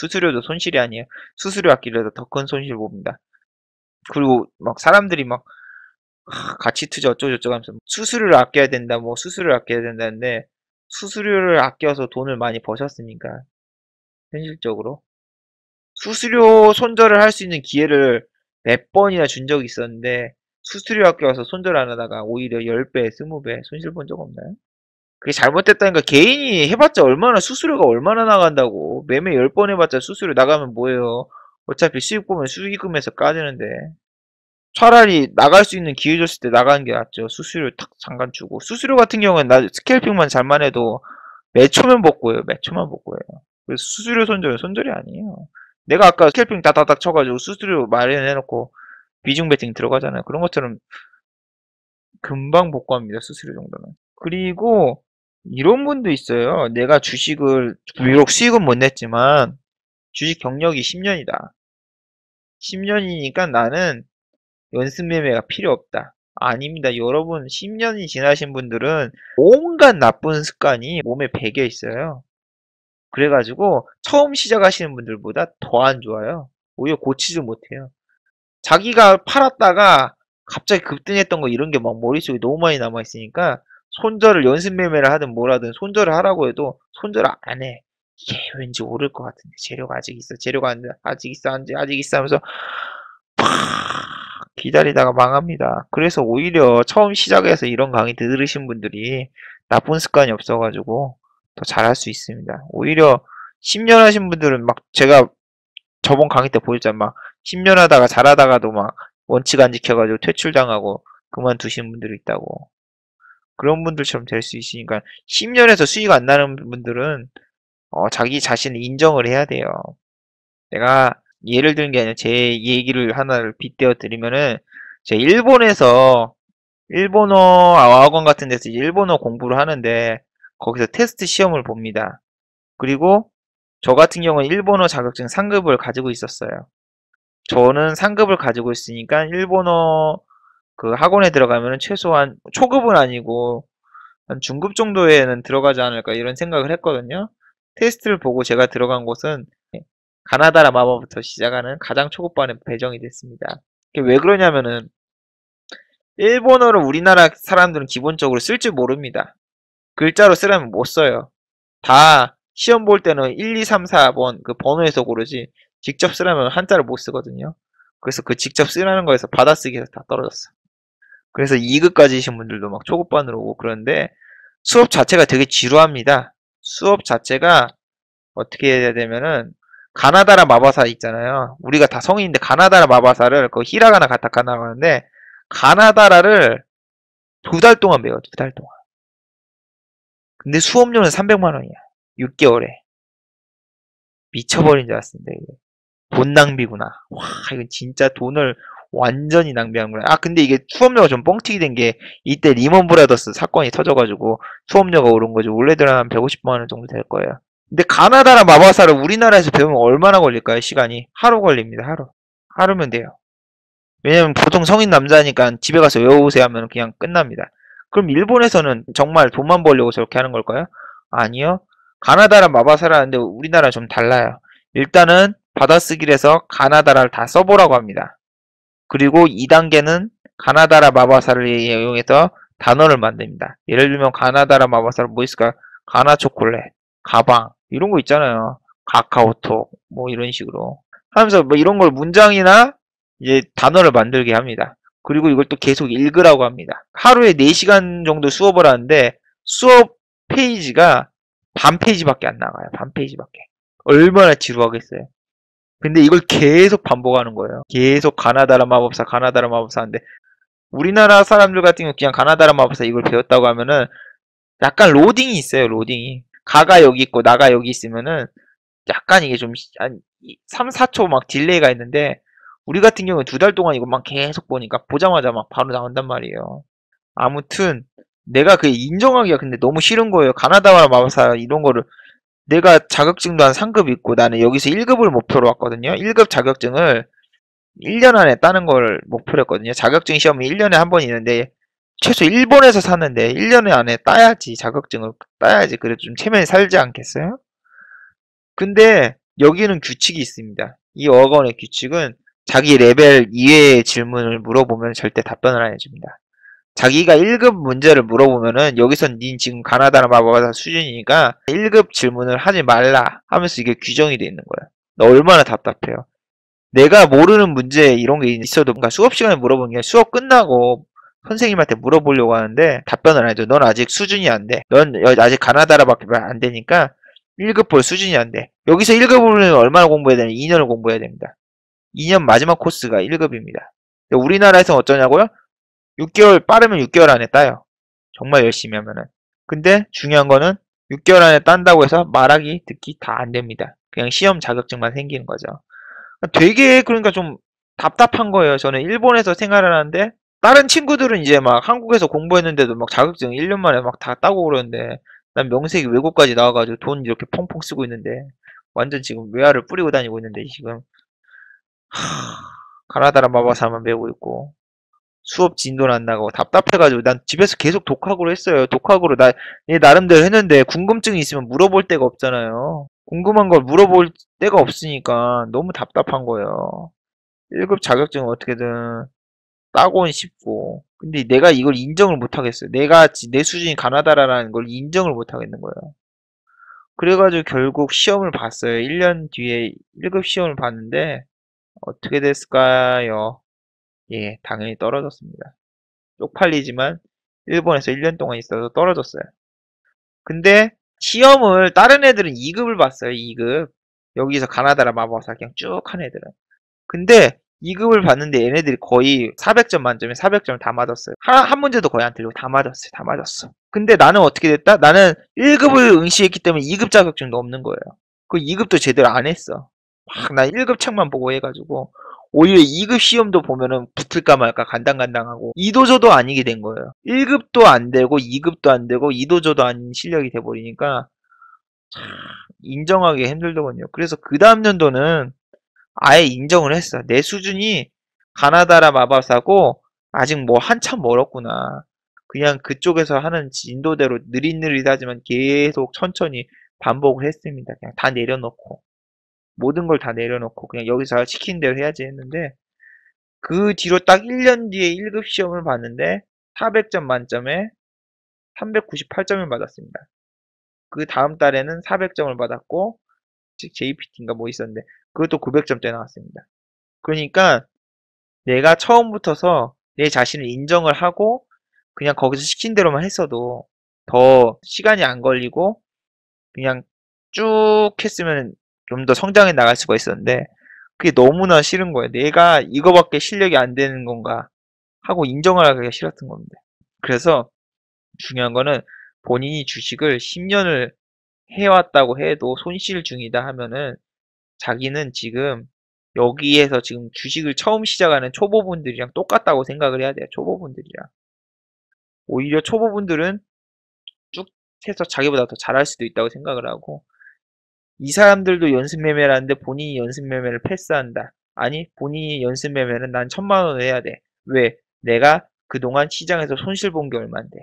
수수료도 손실이 아니에요. 수수료 아끼려다 더 큰 손실 봅니다. 그리고 막 사람들이 막 하, 가치 투자 어쩌고저쩌고 하면서 수수료를 아껴야 된다, 뭐 수수료를 아껴야 된다는데 수수료를 아껴서 돈을 많이 버셨습니까? 현실적으로 수수료 손절을 할 수 있는 기회를 몇 번이나 준 적이 있었는데 수수료 아껴서 손절 안 하다가 오히려 10배, 20배 손실 본 적 없나요? 그게 잘못됐다니까 개인이 해봤자 얼마나 수수료가 얼마나 나간다고. 매매 10번 해봤자 수수료 나가면 뭐예요? 어차피 수익 보면 수익금에서 까지는데. 차라리 나갈 수 있는 기회 줬을 때 나가는 게 낫죠. 수수료 탁 잠깐 주고. 수수료 같은 경우는 나 스케일핑만 잘만 해도 몇 초면 복구해요. 몇 초만 복구해요. 그래서 수수료 손절은 손절이 아니에요. 내가 아까 스케일핑 다다닥 쳐가지고 수수료 마련해놓고 비중 베팅 들어가잖아요. 그런 것처럼 금방 복구합니다. 수수료 정도는. 그리고 이런 분도 있어요. 내가 주식을 비록 수익은 못 냈지만 주식 경력이 10년이다. 10년이니까 나는 연습 매매가 필요 없다. 아닙니다. 여러분 10년이 지나신 분들은 온갖 나쁜 습관이 몸에 배겨 있어요. 그래가지고 처음 시작하시는 분들보다 더 안 좋아요. 오히려 고치지 못해요. 자기가 팔았다가 갑자기 급등했던 거 이런 게 막 머릿속에 너무 많이 남아있으니까 손절을 연습 매매를 하든 뭐라든 손절을 하라고 해도 손절 안 해. 이게 왠지 오를 것 같은데 재료가 아직 있어 재료가 안 돼. 아직 있어 아직, 아직 있어 하면서 팍 기다리다가 망합니다. 그래서 오히려 처음 시작해서 이런 강의 들으신 분들이 나쁜 습관이 없어가지고 더 잘할 수 있습니다. 오히려 10년 하신 분들은 막 제가 저번 강의 때 보였잖아 막 10년 하다가 잘하다가도 막 원칙 안 지켜가지고 퇴출당하고 그만두신 분들이 있다고 그런 분들처럼 될 수 있으니까 10년에서 수익 안 나는 분들은 어, 자기 자신을 인정을 해야 돼요. 내가 예를 드는 게 아니라 제 얘기를 하나를 빗대어 드리면은 제가 일본에서 일본어 학원 같은 데서 일본어 공부를 하는데 거기서 테스트 시험을 봅니다. 그리고 저 같은 경우는 일본어 자격증 상급을 가지고 있었어요. 저는 상급을 가지고 있으니까 일본어 그 학원에 들어가면 최소한 초급은 아니고 한 중급 정도에는 들어가지 않을까 이런 생각을 했거든요. 테스트를 보고 제가 들어간 곳은 가나다 라 마법부터 시작하는 가장 초급반에 배정이 됐습니다. 왜 그러냐면은 일본어를 우리나라 사람들은 기본적으로 쓸 줄 모릅니다. 글자로 쓰려면 못 써요. 다 시험 볼 때는 1, 2, 3, 4번 그 번호에서 고르지 직접 쓰려면 한자를 못 쓰거든요. 그래서 그 직접 쓰라는 거에서 받아쓰기에서 다 떨어졌어. 그래서 2급까지이신 분들도 막 초급반으로 오고 그러는데 수업 자체가 되게 지루합니다. 수업 자체가 어떻게 해야 되면은 가나다라 마바사 있잖아요. 우리가 다 성인인데 가나다라 마바사를 그 히라가나 가타카나 하는데 가나다라를 두 달 동안 배워 두 달 동안. 근데 수업료는 300만 원이야. 6개월에. 미쳐버린 줄 알았습니다. 이게. 돈 낭비구나. 와 이건 진짜 돈을 완전히 낭비한 거야. 아 근데 이게 수업료가 좀 뻥튀기 된 게 이때 리먼 브라더스 사건이 터져가지고 수업료가 오른 거죠. 원래대로 한 150만 원 정도 될 거예요. 근데 가나다라 마바사를 우리나라에서 배우면 얼마나 걸릴까요? 시간이 하루 걸립니다. 하루. 하루면 돼요. 왜냐면 보통 성인 남자니까 집에 가서 외워보세요 하면 그냥 끝납니다. 그럼 일본에서는 정말 돈만 벌려고 저렇게 하는 걸까요? 아니요. 가나다라 마바사라는데 우리나라 좀 달라요. 일단은 받아쓰기를 서 가나다라를 다 써보라고 합니다. 그리고 2단계는 가나다라 마바사를 이용해서 단어를 만듭니다. 예를 들면 가나다라 마바사를 뭐 있을까? 가나 초콜릿, 가방 이런 거 있잖아요. 카카오톡 뭐 이런 식으로 하면서 뭐 이런 걸 문장이나 이제 단어를 만들게 합니다. 그리고 이걸 또 계속 읽으라고 합니다. 하루에 4시간 정도 수업을 하는데 수업 페이지가 반 페이지밖에 안 나가요. 반 페이지밖에. 얼마나 지루하겠어요. 근데 이걸 계속 반복하는 거예요. 계속 가나다라 마법사, 가나다라 마법사 인데 우리나라 사람들 같은 경우 그냥 가나다라 마법사 이걸 배웠다고 하면은 약간 로딩이 있어요, 로딩이. 가가 여기 있고 나가 여기 있으면은 약간 이게 좀 한 3, 4초 막 딜레이가 있는데 우리 같은 경우는 두 달 동안 이것만 계속 보니까 보자마자 막 바로 나온단 말이에요. 아무튼 내가 그 인정하기가 근데 너무 싫은 거예요. 가나다라 마법사 이런 거를 내가 자격증도 한 3급 있고 나는 여기서 1급을 목표로 왔거든요. 1급 자격증을 1년 안에 따는 걸 목표로 했거든요. 자격증 시험이 1년에 한 번 있는데 최소 일본에서 사는데 1년 안에 따야지 자격증을 따야지 그래도 좀 체면이 살지 않겠어요? 근데 여기는 규칙이 있습니다. 이 어건의 규칙은 자기 레벨 이외의 질문을 물어보면 절대 답변을 안 해줍니다. 자기가 1급 문제를 물어보면은 여기선 닌 지금 가나다나 마법사 수준이니까 1급 질문을 하지 말라 하면서 이게 규정이 돼 있는 거예요. 너 얼마나 답답해요. 내가 모르는 문제 이런 게 있어도 뭔가 수업 시간에 물어보는 게 수업 끝나고 선생님한테 물어보려고 하는데 답변을 안 해줘. 넌 아직 수준이 안 돼. 넌 아직 가나다라밖에 안 되니까 1급 볼 수준이 안 돼. 여기서 1급을 얼마나 공부해야 되냐? 2년을 공부해야 됩니다. 2년 마지막 코스가 1급입니다. 우리나라에서 어쩌냐고요? 6개월 빠르면 6개월 안에 따요. 정말 열심히 하면은. 근데 중요한 거는 6개월 안에 딴다고 해서 말하기, 듣기 다 안 됩니다. 그냥 시험 자격증만 생기는 거죠. 되게 그러니까 좀 답답한 거예요. 저는 일본에서 생활을 하는데 다른 친구들은 이제 막 한국에서 공부했는데도 막 자격증 1년 만에 막 다 따고 그러는데 난 명색이 외국까지 나와가지고 돈 이렇게 펑펑 쓰고 있는데 완전 지금 외화를 뿌리고 다니고 있는데 지금 하... 가나다라 마바사만 배우고 있고 수업 진도는 안 나가고 답답해가지고 난 집에서 계속 독학으로 했어요. 독학으로 나 나름대로 했는데 궁금증이 있으면 물어볼 데가 없잖아요. 궁금한 걸 물어볼 데가 없으니까 너무 답답한 거예요. 1급 자격증 어떻게든 따고는 싶고 근데 내가 이걸 인정을 못 하겠어요. 내가 내 수준이 가나다라는 걸 인정을 못 하겠는 거예요. 그래가지고 결국 시험을 봤어요. 1년 뒤에 1급 시험을 봤는데 어떻게 됐을까요? 예, 당연히 떨어졌습니다. 쪽팔리지만 일본에서 1년 동안 있어서 떨어졌어요. 근데 시험을 다른 애들은 2급을 봤어요. 2급. 여기서 가나다라 마법사 그냥 쭉 한 애들은. 근데 2급을 봤는데 얘네들이 거의 400점 만점에 400점 다 맞았어요. 한, 한 문제도 거의 안 틀리고 다 맞았어요. 다 맞았어. 근데 나는 어떻게 됐다? 나는 1급을 응시했기 때문에 2급 자격증도 없는 거예요. 그 2급도 제대로 안 했어. 막 나 1급 책만 보고 해가지고 오히려 2급 시험도 보면은 붙을까 말까 간당간당하고 2도저도 아니게 된 거예요. 1급도 안 되고 2급도 안 되고 2도저도 아닌 실력이 돼버리니까 인정하기 힘들더군요. 그래서 그 다음 년도는 아예 인정을 했어. 내 수준이 가나다라 마법사고 아직 뭐 한참 멀었구나. 그냥 그쪽에서 하는 진도대로 느릿느릿하지만 계속 천천히 반복을 했습니다. 그냥 다 내려놓고. 모든 걸 다 내려놓고 그냥 여기서 시킨 대로 해야지 했는데 그 뒤로 딱 1년 뒤에 1급 시험을 봤는데 400점 만점에 398점을 받았습니다. 그 다음 달에는 400점을 받았고 JPT인가 뭐 있었는데 그것도 900점대 나왔습니다. 그러니까 내가 처음부터서 내 자신을 인정을 하고 그냥 거기서 시킨 대로만 했어도 더 시간이 안 걸리고 그냥 쭉 했으면 좀 더 성장해 나갈 수가 있었는데 그게 너무나 싫은 거예요. 내가 이거밖에 실력이 안 되는 건가 하고 인정을 하기가 싫었던 겁니다. 그래서 중요한 거는 본인이 주식을 10년을 해왔다고 해도 손실 중이다 하면은 자기는 지금 여기에서 지금 주식을 처음 시작하는 초보분들이랑 똑같다고 생각을 해야 돼요. 초보분들이랑. 오히려 초보분들은 쭉 해서 자기보다 더 잘할 수도 있다고 생각을 하고 이 사람들도 연습 매매를 하는데 본인이 연습 매매를 패스한다. 아니 본인이 연습 매매는 난 천만 원을 해야 돼. 왜? 내가 그동안 시장에서 손실 본 게 얼만데.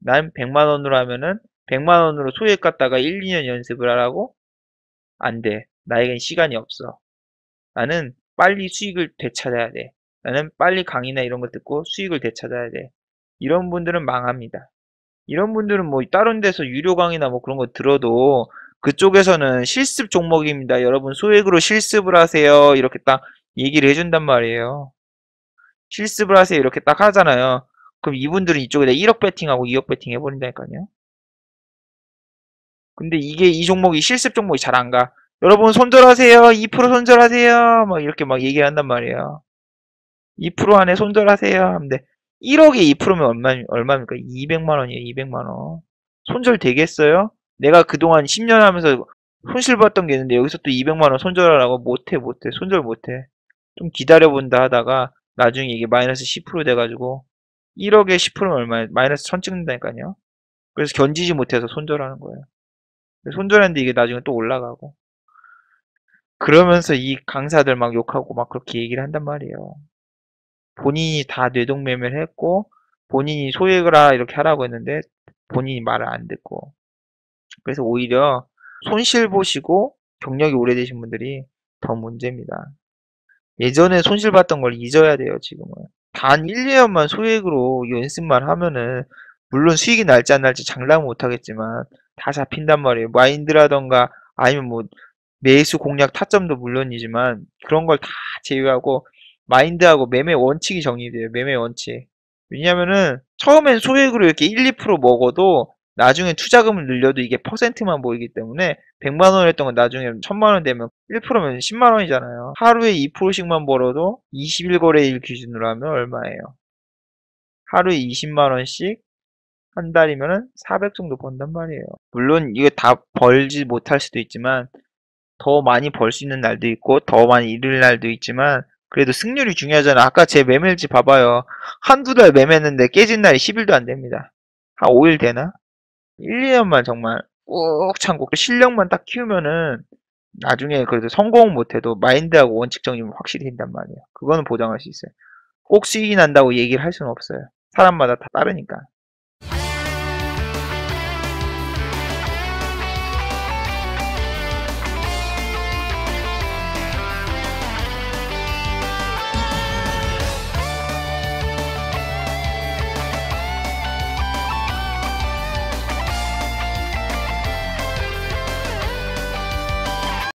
난 100만 원으로 하면은 100만 원으로 소액 갔다가 1, 2년 연습을 하라고? 안 돼. 나에겐 시간이 없어. 나는 빨리 수익을 되찾아야 돼. 나는 빨리 강의나 이런 거 듣고 수익을 되찾아야 돼. 이런 분들은 망합니다. 이런 분들은 뭐 다른 데서 유료 강의나 뭐 그런 거 들어도 그쪽에서는 실습 종목입니다. 여러분 소액으로 실습을 하세요. 이렇게 딱 얘기를 해준단 말이에요. 실습을 하세요. 이렇게 딱 하잖아요. 그럼 이분들은 이쪽에다 1억 배팅하고 2억 배팅 해버린다니까요. 근데 이게 이 종목이 실습 종목이 잘 안 가. 여러분 손절하세요. 2% 손절하세요. 막 이렇게 막 얘기를 한단 말이에요. 2% 안에 손절하세요. 하는데 1억에 2%면 얼마, 얼마입니까? 200만 원이에요. 200만 원. 손절 되겠어요? 내가 그동안 10년 하면서 손실 봤던 게 있는데 여기서 또 200만 원 손절하라고 못해 못해 손절 못해. 좀 기다려본다 하다가 나중에 이게 마이너스 10% 돼가지고 1억에 10%면 얼마야 마이너스 1000 찍는다니까요. 그래서 견디지 못해서 손절하는 거예요. 손절했는데 이게 나중에 또 올라가고. 그러면서 이 강사들 막 욕하고 막 그렇게 얘기를 한단 말이에요. 본인이 다 뇌동매매를 했고 본인이 소액을 하라 이렇게 하라고 했는데 본인이 말을 안 듣고 그래서 오히려 손실 보시고 경력이 오래되신 분들이 더 문제입니다. 예전에 손실 봤던 걸 잊어야 돼요, 지금은. 단 1, 2년만 소액으로 연습만 하면은 물론 수익이 날지 안 날지 장담 못 하겠지만 다 잡힌단 말이에요. 마인드라던가 아니면 뭐 매수 공략 타점도 물론이지만 그런 걸 다 제외하고 마인드하고 매매 원칙이 정리돼요. 매매 원칙. 왜냐면은 처음엔 소액으로 이렇게 1, 2% 먹어도 나중에 투자금을 늘려도 이게 퍼센트만 보이기 때문에 100만 원 했던 건 나중에 1000만 원 되면 1%면 10만 원이잖아요. 하루에 2%씩만 벌어도 20일 거래일 기준으로 하면 얼마예요? 하루에 20만 원씩 한 달이면은 400 정도 번단 말이에요. 물론 이거 다 벌지 못할 수도 있지만 더 많이 벌 수 있는 날도 있고 더 많이 잃을 날도 있지만 그래도 승률이 중요하잖아. 아까 제 매매일지 봐봐요. 한두 달 매매했는데 깨진 날이 10일도 안 됩니다. 한 5일 되나? 1, 2년만 정말 꾹 참고 그 실력만 딱 키우면은 나중에 그래도 성공 못해도 마인드하고 원칙 정리면 확실히 된단 말이에요. 그거는 보장할 수 있어요. 꼭 수익이 난다고 얘기를 할 수는 없어요. 사람마다 다 다르니까.